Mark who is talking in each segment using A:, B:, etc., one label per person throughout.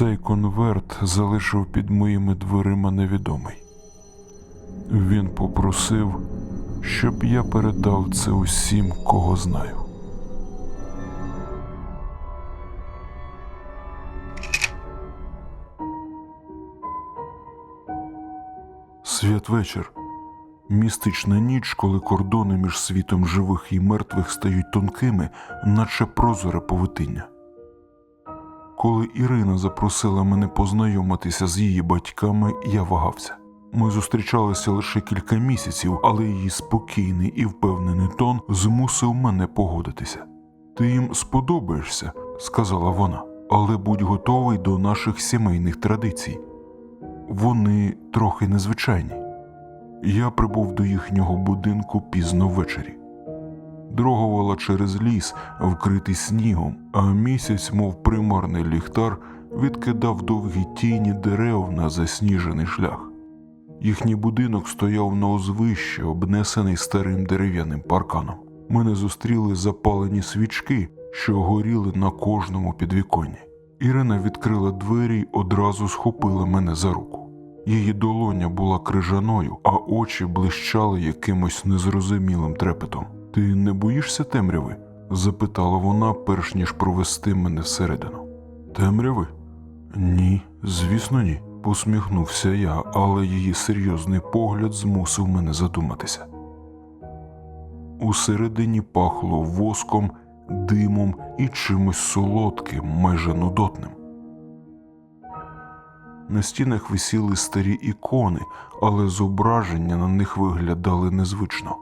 A: Цей конверт залишив під моїми дверима невідомий. Він попросив, щоб я передав це усім, кого знаю. Святвечір. Містична ніч, коли кордони між світом живих і мертвих стають тонкими, наче прозоре повитиння. Коли Ірина запросила мене познайомитися з її батьками, я вагався. Ми зустрічалися лише кілька місяців, але її спокійний і впевнений тон змусив мене погодитися. Ти їм сподобаєшся, сказала вона, але будь готовий до наших сімейних традицій. Вони трохи незвичайні. Я прибув до їхнього будинку пізно ввечері. Дрогувала через ліс, вкритий снігом, а місяць, мов примарний ліхтар, відкидав довгі тіні дерев на засніжений шлях. Їхній будинок стояв на узвищі, обнесений старим дерев'яним парканом. Мене зустріли запалені свічки, що горіли на кожному підвіконні. Ірина відкрила двері й одразу схопила мене за руку. Її долоня була крижаною, а очі блищали якимось незрозумілим трепетом. Ти не боїшся темряви? запитала вона, перш ніж провести мене всередину. Темряви? Ні, звісно, ні. Посміхнувся я, але її серйозний погляд змусив мене задуматися. Усередині пахло воском, димом і чимось солодким, майже нудотним. На стінах висіли старі ікони, але зображення на них виглядали незвично.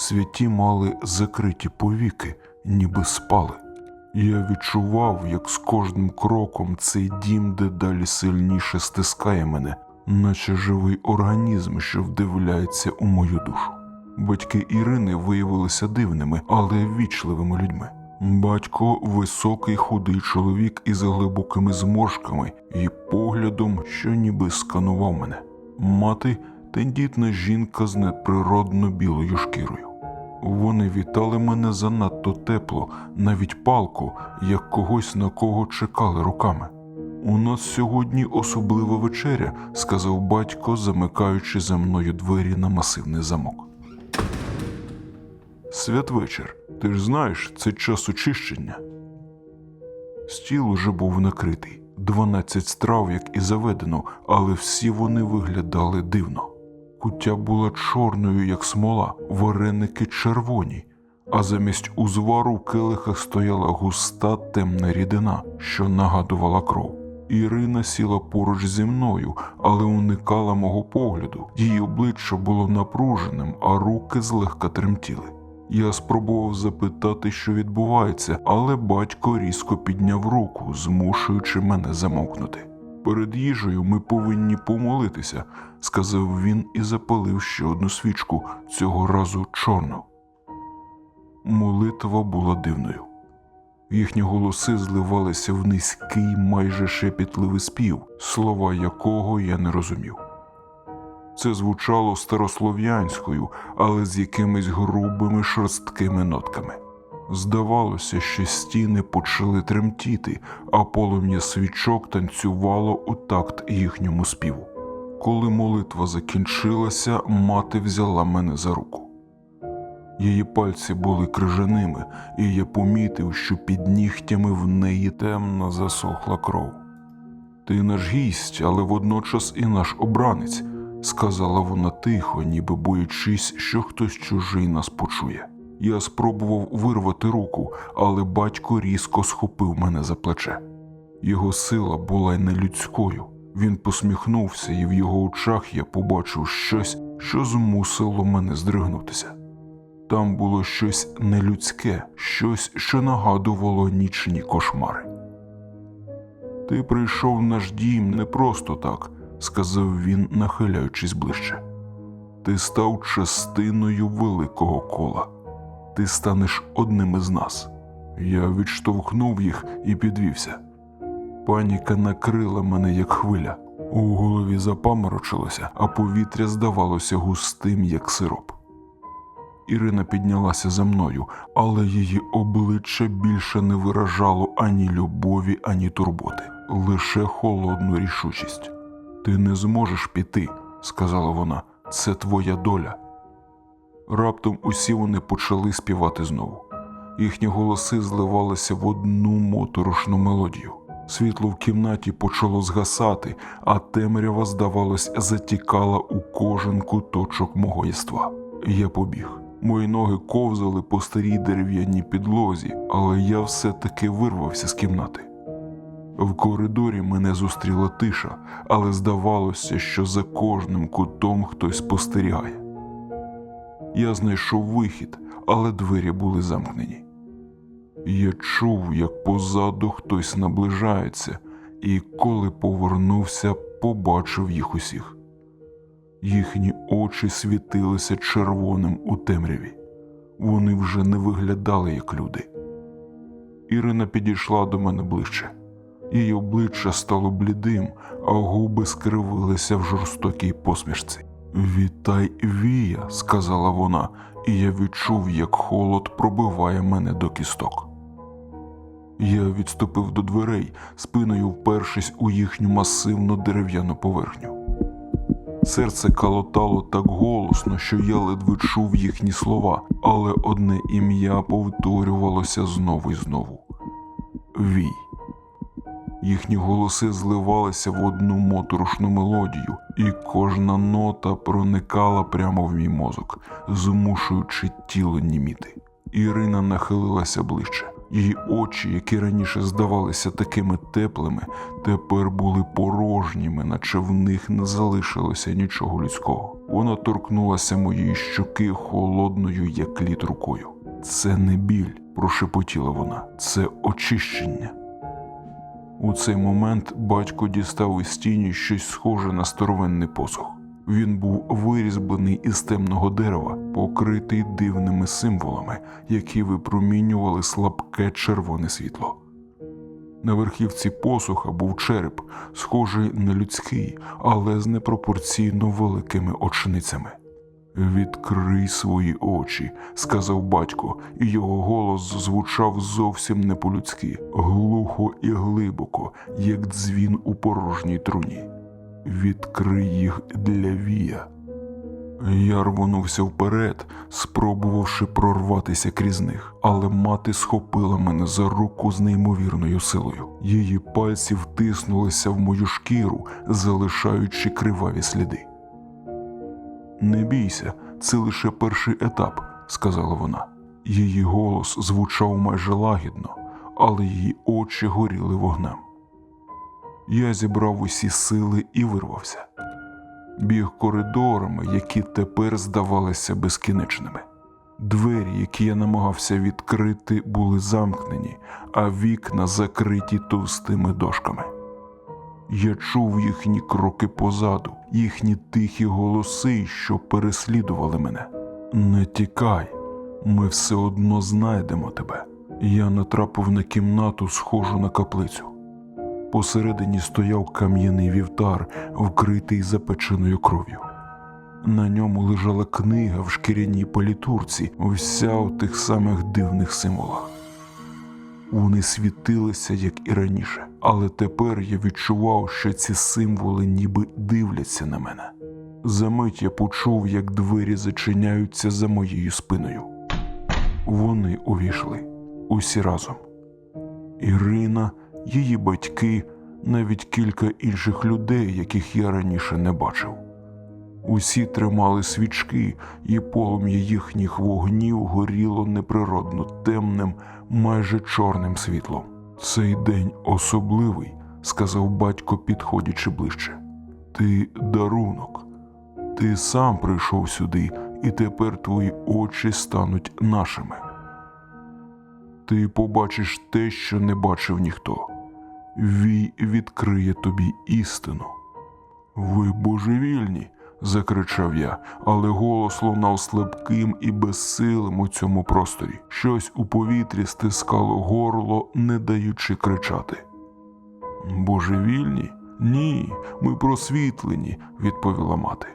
A: Святі мали закриті повіки, ніби спали. Я відчував, як з кожним кроком цей дім дедалі сильніше стискає мене, наче живий організм, що вдивляється у мою душу. Батьки Ірини виявилися дивними, але ввічливими людьми. Батько високий худий чоловік із глибокими зморшками і поглядом, що ніби сканував мене. Мати тендітна жінка з неприродно білою шкірою. Вони вітали мене занадто тепло, навіть палку, як когось на кого чекали руками. У нас сьогодні особлива вечеря, сказав батько, замикаючи за мною двері на масивний замок. Святвечір, ти ж знаєш, це час очищення. Стіл уже був накритий, дванадцять страв, як і заведено, але всі вони виглядали дивно. Куття була чорною, як смола, вареники червоні, а замість узвару в келихах стояла густа темна рідина, що нагадувала кров. Ірина сіла поруч зі мною, але уникала мого погляду. Її обличчя було напруженим, а руки злегка тремтіли. Я спробував запитати, що відбувається, але батько різко підняв руку, змушуючи мене замовкнути. Перед їжею ми повинні помолитися, сказав він і запалив ще одну свічку, цього разу чорну. Молитва була дивною. Їхні голоси зливалися в низький, майже шепітливий спів, слова якого я не розумів. Це звучало старослов'янською, але з якимись грубими шорсткими нотками. Здавалося, що стіни почали тремтіти, а полум'я свічок танцювало у такт їхньому співу. Коли молитва закінчилася, мати взяла мене за руку. Її пальці були крижаними, і я помітив, що під нігтями в неї темно засохла кров. Ти наш гість, але водночас і наш обранець, сказала вона тихо, ніби боячись, що хтось чужий нас почує. Я спробував вирвати руку, але батько різко схопив мене за плече. Його сила була й нелюдською. Він посміхнувся, і в його очах я побачив щось, що змусило мене здригнутися. Там було щось нелюдське, щось, що нагадувало нічні кошмари. Ти прийшов в наш дім не просто так, сказав він, нахиляючись ближче. Ти став частиною великого кола. Ти станеш одним із нас. Я відштовхнув їх і підвівся. Паніка накрила мене, як хвиля. У голові запаморочилося, а повітря здавалося густим, як сироп. Ірина піднялася за мною, але її обличчя більше не виражало ані любові, ані турботи. лише холодну рішучість. Ти не зможеш піти, сказала вона, це твоя доля. Раптом усі вони почали співати знову. Їхні голоси зливалися в одну моторошну мелодію. Світло в кімнаті почало згасати, а темрява, здавалось, затікала у кожен куточок мого єства. Я побіг. Мої ноги ковзали по старій дерев'яній підлозі, але я все-таки вирвався з кімнати. В коридорі мене зустріла тиша, але здавалося, що за кожним кутом хтось спостерігає. Я знайшов вихід, але двері були замкнені. Я чув, як позаду хтось наближається, і коли повернувся, побачив їх усіх. Їхні очі світилися червоним у темряві. Вони вже не виглядали як люди. Ірина підійшла до мене ближче. Її обличчя стало блідим, а губи скривилися в жорстокій посмішці. Вітай, Вія, сказала вона, і я відчув, як холод пробиває мене до кісток. Я відступив до дверей, спиною впершись у їхню масивну дерев'яну поверхню. Серце калотало так голосно, що я ледве чув їхні слова, але одне ім'я повторювалося знову і знову. Вій. Їхні голоси зливалися в одну моторошну мелодію, і кожна нота проникала прямо в мій мозок, змушуючи тіло німіти. Ірина нахилилася ближче. Її очі, які раніше здавалися такими теплими, тепер були порожніми, наче в них не залишилося нічого людського. Вона торкнулася моєї щоки холодною, як лід рукою. Це не біль, прошепотіла вона, це очищення. У цей момент батько дістав із тіні щось схоже на старовинний посох. Він був вирізблений із темного дерева, покритий дивними символами, які випромінювали слабке червоне світло. На верхівці посуха був череп, схожий на людський, але з непропорційно великими очницями. Відкрий свої очі, сказав батько, і його голос звучав зовсім не по-людськи, глухо і глибоко, як дзвін у порожній труні. Відкрий їх для вія. Я рвонувся вперед, спробувавши прорватися крізь них, але мати схопила мене за руку з неймовірною силою. Її пальці втиснулися в мою шкіру, залишаючи криваві сліди. Не бійся, це лише перший етап, сказала вона. Її голос звучав майже лагідно, але її очі горіли вогнем. Я зібрав усі сили і вирвався. Біг коридорами, які тепер здавалися безкінечними. Двері, які я намагався відкрити, були замкнені, а вікна закриті товстими дошками. Я чув їхні кроки позаду, їхні тихі голоси, що переслідували мене. Не тікай, ми все одно знайдемо тебе. Я натрапив на кімнату, схожу на каплицю. Посередині стояв кам'яний вівтар, вкритий запеченою кров'ю. На ньому лежала книга в шкіряній палітурці, вся у тих самих дивних символах. Вони світилися, як і раніше, але тепер я відчував, що ці символи ніби дивляться на мене. Замить я почув, як двері зачиняються за моєю спиною. Вони увійшли усі разом. Ірина, її батьки, навіть кілька інших людей, яких я раніше не бачив. Усі тримали свічки, і полум'я їхніх вогнів горіло неприродно темним, майже чорним світлом. Цей день особливий, сказав батько, підходячи ближче. Ти дарунок. Ти сам прийшов сюди, і тепер твої очі стануть нашими. Ти побачиш те, що не бачив ніхто. Вій відкриє тобі істину. Ви божевільні, закричав я, але голос лунав слабким і безсилим у цьому просторі. Щось у повітрі стискало горло, не даючи кричати. Божевільні? Ні, ми просвітлені, відповіла мати.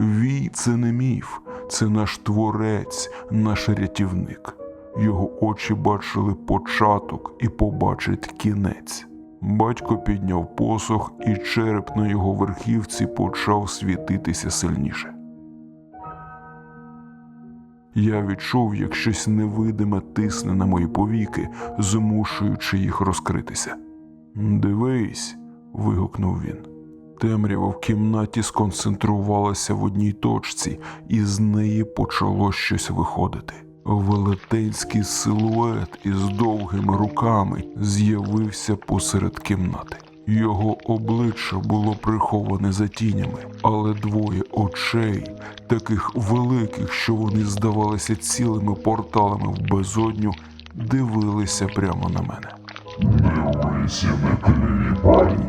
A: Вій це не міф, це наш творець, наш рятівник. Його очі бачили початок і побачать кінець. Батько підняв посох, і череп на його верхівці почав світитися сильніше. Я відчув, як щось невидиме тисне на мої повіки, змушуючи їх розкритися. Дивись, вигукнув він. Темрява в кімнаті сконцентрувалася в одній точці, і з неї почало щось виходити. Велетенський силует із довгими руками з'явився посеред кімнати. Його обличчя було приховане за тінями, але двоє очей, таких великих, що вони здавалися цілими порталами в безодню, дивилися прямо на мене.
B: Дивися на кліпані.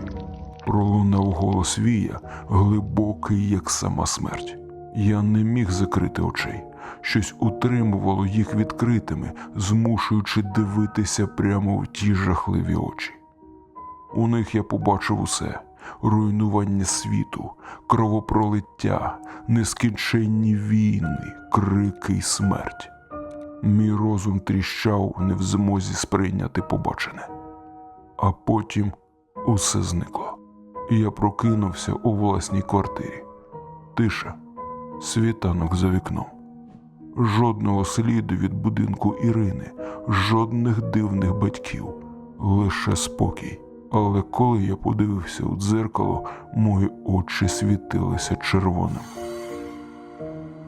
A: Пролунав голос Вія, глибокий, як сама смерть. Я не міг закрити очей. Щось утримувало їх відкритими, змушуючи дивитися прямо в ті жахливі очі. У них я побачив усе: руйнування світу, кровопролиття, нескінченні війни, крики й смерть. Мій розум тріщав не в змозі сприйняти побачене. А потім усе зникло. І я прокинувся у власній квартирі. Тиша, світанок за вікном. Жодного сліду від будинку Ірини, жодних дивних батьків, лише спокій. Але коли я подивився у дзеркало, мої очі світилися червоним.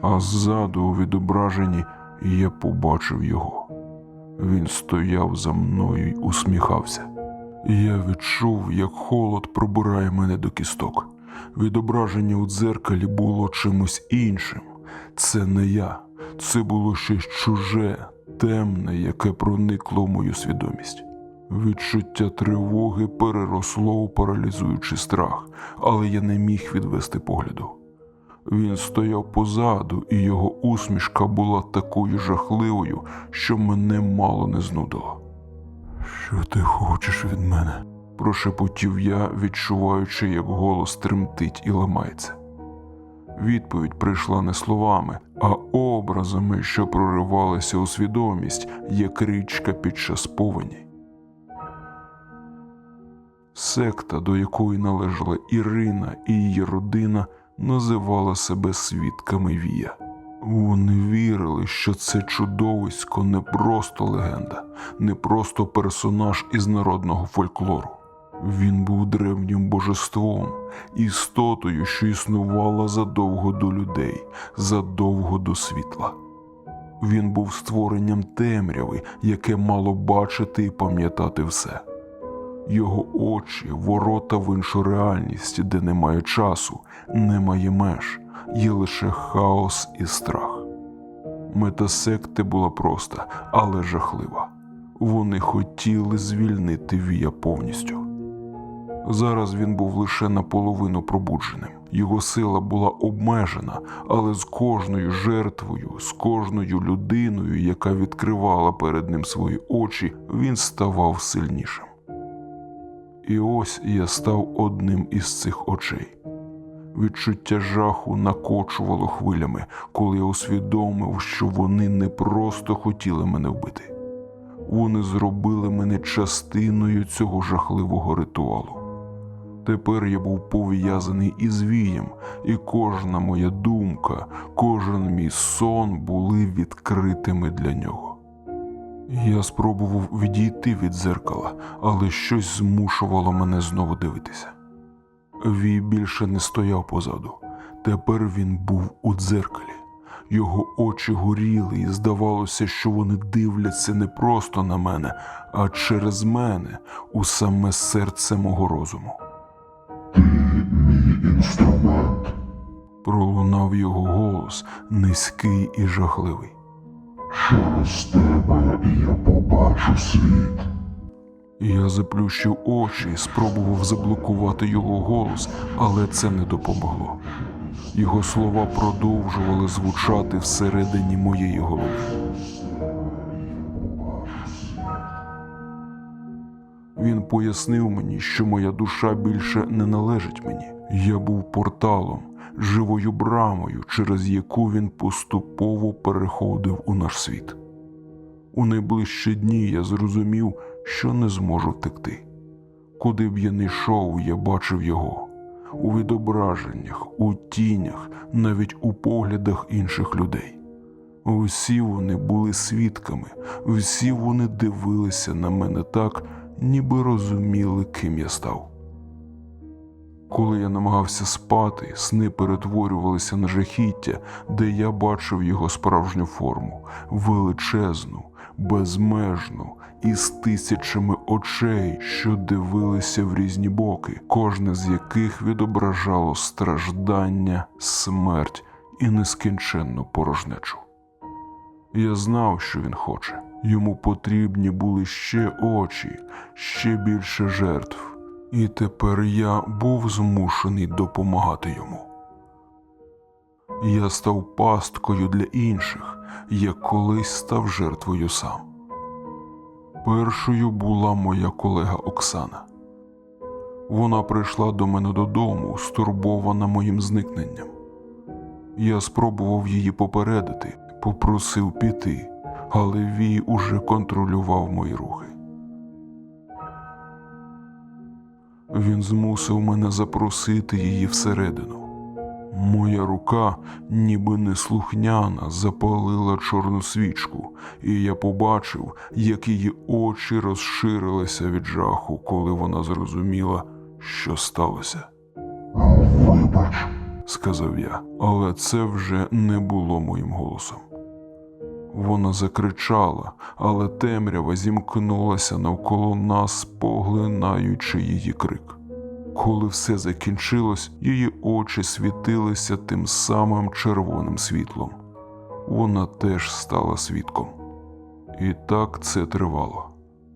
A: А ззаду у відображенні я побачив його. Він стояв за мною й усміхався. Я відчув, як холод пробирає мене до кісток. Відображення у дзеркалі було чимось іншим. Це не я, це було щось чуже, темне, яке проникло в мою свідомість. Відчуття тривоги переросло у паралізуючий страх, але я не міг відвести погляду. Він стояв позаду, і його усмішка була такою жахливою, що мене мало не знудило. Що ти хочеш від мене? прошепотів я, відчуваючи, як голос тремтить і ламається. Відповідь прийшла не словами, а образами, що проривалися у свідомість, як річка під час повені. Секта, до якої належала Ірина і її родина, називала себе свідками Вія. Вони вірили, що це чудовисько не просто легенда, не просто персонаж із народного фольклору. Він був древнім божеством, істотою, що існувала задовго до людей, задовго до світла. Він був створенням темряви, яке мало бачити і пам'ятати все. Його очі, ворота в іншу реальність, де немає часу, немає меж, є лише хаос і страх. Мета секти була проста, але жахлива. Вони хотіли звільнити Вія повністю. Зараз він був лише наполовину пробудженим. Його сила була обмежена, але з кожною жертвою, з кожною людиною, яка відкривала перед ним свої очі, він ставав сильнішим. І ось я став одним із цих очей. Відчуття жаху накочувало хвилями, коли я усвідомив, що вони не просто хотіли мене вбити. Вони зробили мене частиною цього жахливого ритуалу. Тепер я був пов'язаний із вієм, і кожна моя думка, кожен мій сон були відкритими для нього. Я спробував відійти від дзеркала, але щось змушувало мене знову дивитися. Вій більше не стояв позаду. Тепер він був у дзеркалі. Його очі горіли, і здавалося, що вони дивляться не просто на мене, а через мене у саме серце мого розуму.
B: Ти мій інструмент.
A: Пролунав його голос, низький і жахливий.
B: Через тебе я побачу світ.
A: Я заплющив очі і спробував заблокувати його голос, але це не допомогло. Його слова продовжували звучати всередині моєї голови. Він пояснив мені, що моя душа більше не належить мені. Я був порталом, живою брамою, через яку він поступово переходив у наш світ. У найближчі дні я зрозумів, що не зможу втекти. Куди б я не йшов, я бачив його. У відображеннях, у тінях, навіть у поглядах інших людей. Усі вони були свідками, всі вони дивилися на мене так, ніби розуміли, ким я став. Коли я намагався спати, сни перетворювалися на жахіття, де я бачив його справжню форму, величезну, безмежну, із тисячами очей, що дивилися в різні боки, кожне з яких відображало страждання, смерть і нескінченну порожнечу. Я знав, що він хоче. Йому потрібні були ще очі, ще більше жертв. І тепер я був змушений допомагати йому. Я став пасткою для інших, як колись став жертвою сам. Першою була моя колега Оксана. Вона прийшла до мене додому, стурбована моїм зникненням. Я спробував її попередити, попросив піти, але Вій уже контролював мої рухи. Він змусив мене запросити її всередину. Моя рука, ніби неслухняна, запалила чорну свічку, і я побачив, як її очі розширилися від жаху, коли вона зрозуміла, що сталося.
B: Вибач,
A: сказав я, але це вже не було моїм голосом. Вона закричала, але темрява зімкнулася навколо нас, поглинаючи її крик. Коли все закінчилось, її очі світилися тим самим червоним світлом. Вона теж стала свідком. І так це тривало.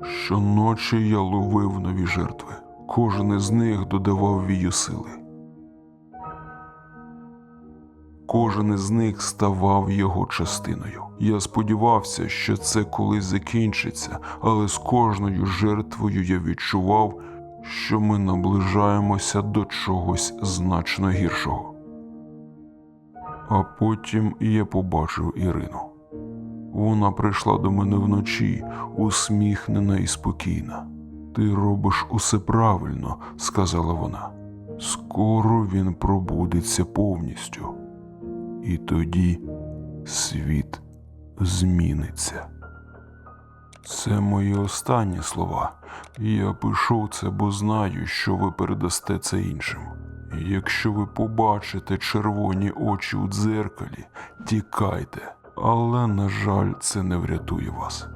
A: Щоночі я ловив нові жертви. Кожен із них додавав вію сили. Кожен із них ставав його частиною. Я сподівався, що це колись закінчиться, але з кожною жертвою я відчував, що ми наближаємося до чогось значно гіршого. А потім я побачив Ірину. Вона прийшла до мене вночі, усміхнена і спокійна. Ти робиш усе правильно, сказала вона. Скоро він пробудеться повністю. І тоді світ зміниться. Це мої останні слова. Я пишу це, бо знаю, що ви передасте це іншим. Якщо ви побачите червоні очі у дзеркалі, тікайте, але, на жаль, це не врятує вас.